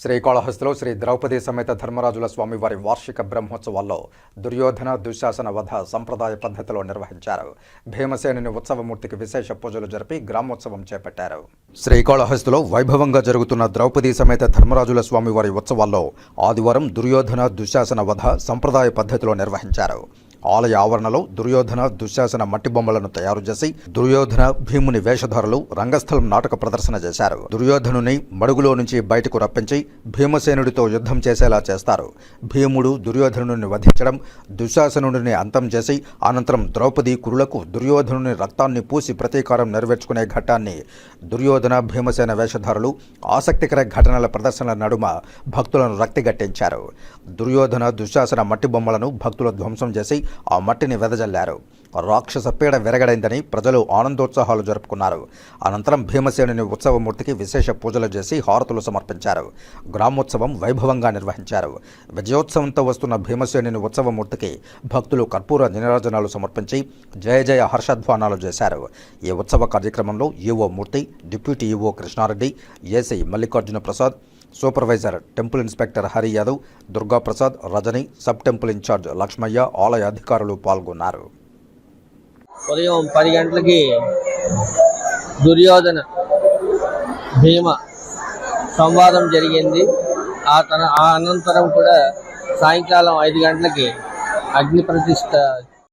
శ్రీకాళహస్తిలో శ్రీ ద్రౌపది సమేత ధర్మరాజుల స్వామివారి వార్షిక బ్రహ్మోత్సవాల్లో దుర్యోధన దుశ్శాసన వధ సంప్రదాయ పద్ధతిలో నిర్వహించారు. భీమసేనుని ఉత్సవమూర్తికి విశేష పూజలు జరిపి గ్రామోత్సవం చేపట్టారు. శ్రీకాళహస్తిలో వైభవంగా జరుగుతున్న ద్రౌపది సమేత ధర్మరాజుల స్వామివారి ఉత్సవాల్లో ఆదివారం దుర్యోధన దుశ్శాసన వధ సంప్రదాయ పద్ధతిలో నిర్వహించారు. ఆలయ ఆవరణలో దుర్యోధన దుశ్శాసన మట్టి బొమ్మలను తయారు చేసి దుర్యోధన భీముని వేషధారులు రంగస్థలం నాటక ప్రదర్శన చేశారు. దుర్యోధనుని మడుగులో నుంచి బయటకు రప్పించి భీమసేనుడితో యుద్ధం చేసేలా చేస్తారు. భీముడు దుర్యోధనుని వధించడం దుశ్శాసనుడిని అంతం చేసి అనంతరం ద్రౌపది కురులకు దుర్యోధనుని రక్తాన్ని పూసి ప్రతీకారం నెరవేర్చుకునే ఘట్టాన్ని దుర్యోధన భీమసేన వేషధారులు ఆసక్తికర ఘటనల ప్రదర్శనల నడుమ భక్తులను రక్తిగట్టించారు. దుర్యోధన దుశ్శాసన మట్టి బొమ్మలను భక్తులు ధ్వంసం చేసి ఆ మట్టిని వెదజల్లారు. రాక్షస పీడ విరగడైందని ప్రజలు ఆనందోత్సాహాలు జరుపుకున్నారు. అనంతరం భీమసేనుని ఉత్సవమూర్తికి విశేష పూజలు చేసి హారతులు సమర్పించారు. గ్రామోత్సవం వైభవంగా నిర్వహించారు. విజయోత్సవంతో వస్తున్న భీమసేనుని ఉత్సవమూర్తికి భక్తులు కర్పూర నిరాజనాలు సమర్పించి జయ జయ హర్షధ్వానాలు చేశారు. ఈ ఉత్సవ కార్యక్రమంలో EO Murthy deputy EO Krishna Reddy AC Mallikarjuna Prasad supervisor temple inspector Hari Yadav Durgaprasad Rajani sub temple incharge Lakshmaiah ఆలయ అధికారులు పాల్గొన్నారు. ఉదయం పది గంటలకి దుర్యోధన భీమ సంవాదం జరిగింది. ఆ తన ఆ అనంతరం కూడా సాయంకాలం ఐదు గంటలకి అగ్ని ప్రతిష్ట